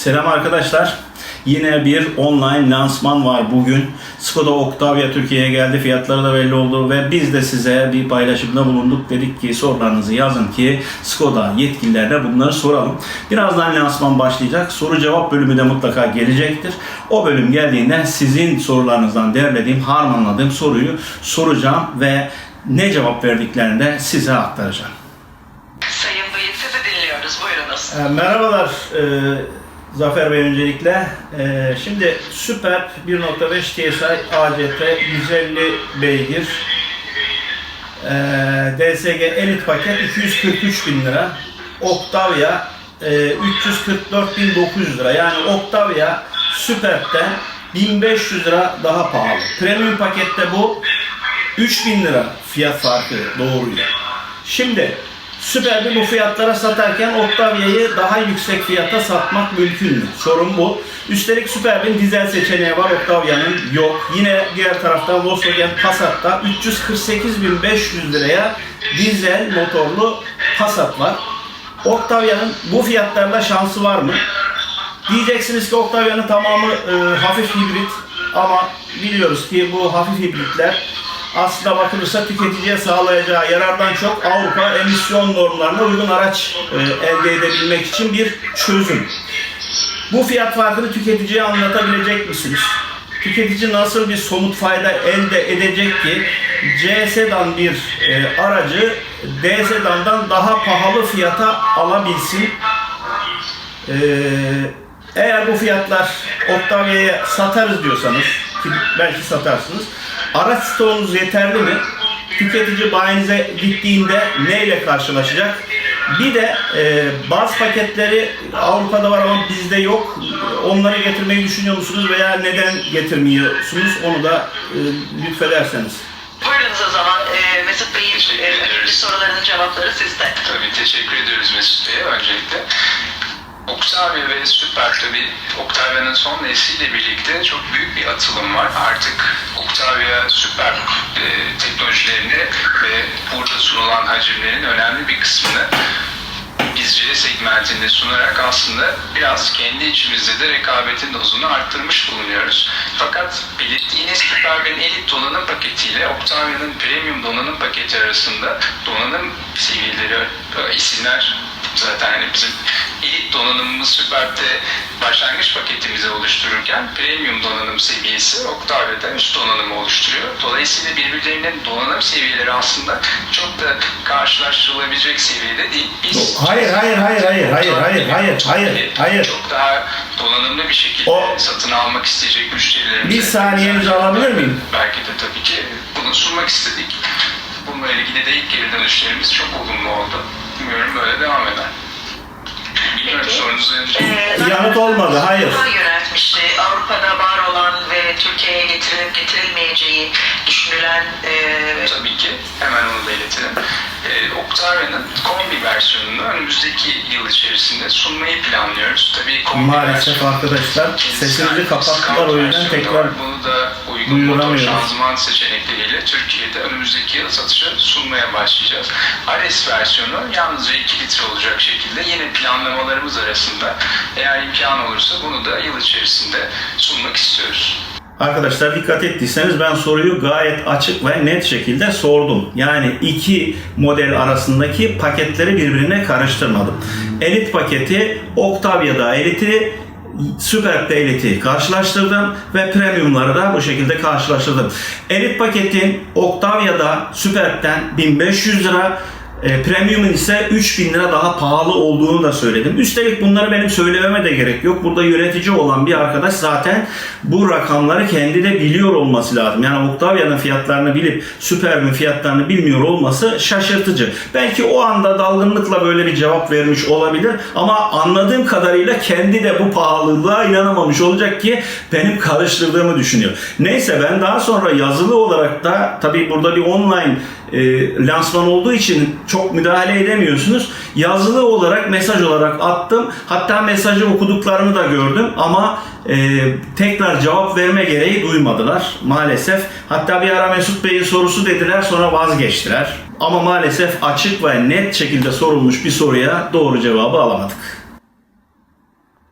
Selam arkadaşlar. Yine bir online lansman var bugün. Skoda Octavia Türkiye'ye geldi. Fiyatları da belli oldu ve biz de size bir paylaşımda bulunduk. Dedik ki sorularınızı yazın ki Skoda yetkililerine bunları soralım. Birazdan lansman başlayacak. Soru cevap bölümü de mutlaka gelecektir. O bölüm geldiğinde sizin sorularınızdan derlediğim, harmanladığım soruyu soracağım ve ne cevap verdiklerini de size aktaracağım. Sayın Bıyık sizi dinliyoruz. Buyurunuz. E, Merhabalar e, Zafer Bey öncelikle. E, şimdi Super 1.5 TSI ACT 150 beygir e, DSG Elite paket 243 bin lira. Octavia e, 344.900 lira. Yani Octavia Superb'den 1500 lira daha pahalı. Premium pakette bu 3000 lira fiyat farkı doğuruyor. Şimdi Superb'i bu fiyatlara satarken Octavia'yı daha yüksek fiyata satmak mümkün mü? Sorun bu. Üstelik Superb'in dizel seçeneği var, Octavia'nın yok. Yine diğer taraftan Volkswagen Passat'ta 348.500 liraya dizel motorlu Passat var. Octavia'nın bu fiyatlarda şansı var mı? Diyeceksiniz ki Octavia'nın tamamı e, hafif hibrit ama biliyoruz ki bu hafif hibritler aslında bakılırsa tüketiciye sağlayacağı yarardan çok Avrupa emisyon normlarına uygun araç e, elde edebilmek için bir çözüm. Bu fiyat farkını tüketiciye anlatabilecek misiniz? Tüketici nasıl bir somut fayda elde edecek ki C sedan bir e, aracı D sedandan daha pahalı fiyata alabilsin? Ee, eğer bu fiyatlar Octavia'ya satarız diyorsanız ki belki satarsınız. Araç stoğunuz yeterli mi? Tüketici bayinize gittiğinde neyle karşılaşacak? Bir de e, bazı paketleri Avrupa'da var ama bizde yok. Onları getirmeyi düşünüyor musunuz veya neden getirmiyorsunuz? Onu da e, lütfederseniz. Buyurunuz o zaman e, Mesut Bey'in e, önemli sorularının cevapları sizde. Tabii teşekkür ediyoruz Mesut Bey'e öncelikle. Octavia ve Super tabii Octavia'nın son nesliyle birlikte çok büyük bir atılım var. Artık Octavia Super e, teknolojilerini ve burada sunulan hacimlerin önemli bir kısmını biz C segmentinde sunarak aslında biraz kendi içimizde de rekabetin dozunu arttırmış bulunuyoruz. Fakat belirttiğiniz Superb'in elit donanım paketiyle Octavia'nın premium donanım paketi arasında donanım seviyeleri, e, isimler zaten hani bizim elit donanımımız Superb'de başlangıç paketimizi oluştururken premium donanım seviyesi Octavia'da üst donanımı oluşturuyor. Dolayısıyla birbirlerinin donanım seviyeleri aslında çok da karşılaştırılabilecek seviyede değil. Biz Hayır, hayır, hayır, hayır, hayır, hayır, hayır, hayır, hayır. çok daha donanımlı bir şekilde O- satın almak isteyecek müşterilerimize. Bir saniyenizi alabilir miyim? Belki de tabii ki bunu sunmak istedik. Bununla ilgili de ilk geri dönüşlerimiz çok olumlu oldu. Umuyorum böyle devam eder. Peki. E, zaten Yanıt olmadı, hayır. Yöneltmişti. Avrupa'da var olan ve Türkiye'ye getirilip getirilmeyeceği düşünülen e, Tabii ki. Hemen onu da iletelim. Ee, Octavia'nın kombi versiyonunu önümüzdeki yıl içerisinde sunmayı planlıyoruz. Tabii Maalesef arkadaşlar ait kapattılar o yüzden tekrar. Bunu da uygun motor şanzıman seçenekleriyle Türkiye'de önümüzdeki yıl satışa sunmaya başlayacağız. Ares versiyonu yalnızca 2 litre olacak şekilde yine planlamalarımız arasında eğer imkan olursa bunu da yıl içerisinde sunmak istiyoruz. Arkadaşlar dikkat ettiyseniz ben soruyu gayet açık ve net şekilde sordum. Yani iki model arasındaki paketleri birbirine karıştırmadım. Elit paketi Octavia'da Elite'i Superb'de Elite'i karşılaştırdım ve Premium'ları da bu şekilde karşılaştırdım. Elit paketin Octavia'da Superb'den 1500 lira e, Premium'un ise 3000 lira daha pahalı olduğunu da söyledim. Üstelik bunları benim söylememe de gerek yok. Burada yönetici olan bir arkadaş zaten bu rakamları kendi de biliyor olması lazım. Yani Octavia'nın fiyatlarını bilip Superb'in fiyatlarını bilmiyor olması şaşırtıcı. Belki o anda dalgınlıkla böyle bir cevap vermiş olabilir ama anladığım kadarıyla kendi de bu pahalılığa inanamamış olacak ki benim karıştırdığımı düşünüyor. Neyse ben daha sonra yazılı olarak da tabii burada bir online e, lansman olduğu için çok müdahale edemiyorsunuz. Yazılı olarak mesaj olarak attım. Hatta mesajı okuduklarını da gördüm ama e, tekrar cevap verme gereği duymadılar maalesef. Hatta bir ara Mesut Bey'in sorusu dediler sonra vazgeçtiler. Ama maalesef açık ve net şekilde sorulmuş bir soruya doğru cevabı alamadık.